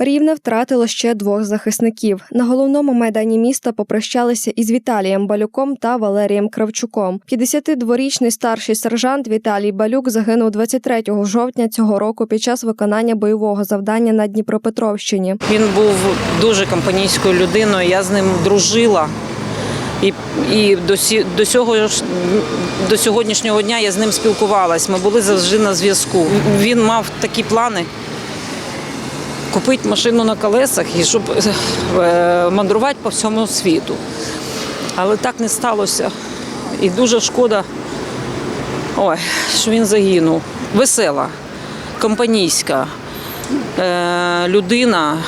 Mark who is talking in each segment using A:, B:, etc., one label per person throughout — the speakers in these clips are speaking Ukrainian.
A: Рівне втратило ще двох захисників. На головному майдані міста попрощалися із Віталієм Балюком та Валерієм Кравчуком. 52-річний старший сержант Віталій Балюк загинув 23 жовтня цього року під час виконання бойового завдання на Дніпропетровщині.
B: Він був дуже компанійською людиною. Я з ним дружила. І, і до, сі- до, сього, до сьогоднішнього дня я з ним спілкувалась. Ми були завжди на зв'язку. Він мав такі плани купити машину на колесах і щоб е, мандрувати по всьому світу. Але так не сталося. І дуже шкода, ой, що він загинув. Весела, компанійська е, людина,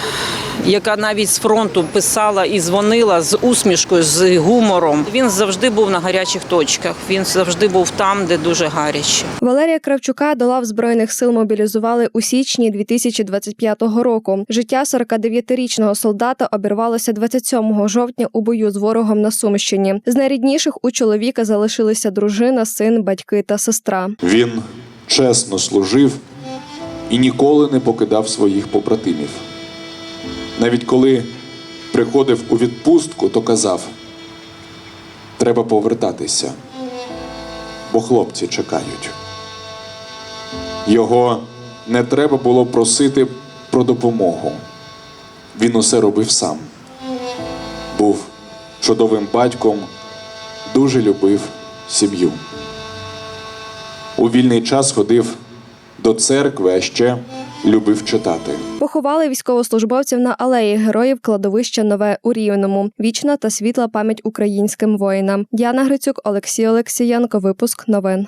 B: яка навіть з фронту писала і дзвонила з усмішкою, з гумором. Він завжди був на гарячих точках. Він завжди був там, де дуже гаряче.
A: Валерія Кравчука до лав збройних сил мобілізували у січні 2025 року. Життя 49-річного солдата обірвалося 27 жовтня у бою з ворогом на Сумщині. З найрідніших у чоловіка залишилися дружина, син, батьки та сестра.
C: Він чесно служив і ніколи не покидав своїх побратимів. Навіть коли приходив у відпустку, то казав: треба повертатися, бо хлопці чекають. Його не треба було просити про допомогу. Він усе робив сам. Був чудовим батьком, дуже любив сім'ю. У вільний час ходив до церкви, а ще любив читати.
A: Поховали військовослужбовців на алеї героїв кладовища Нове у Рівному. Вічна та світла пам'ять українським воїнам. Діана Грицюк, Олексій Олексієнко. Випуск новин.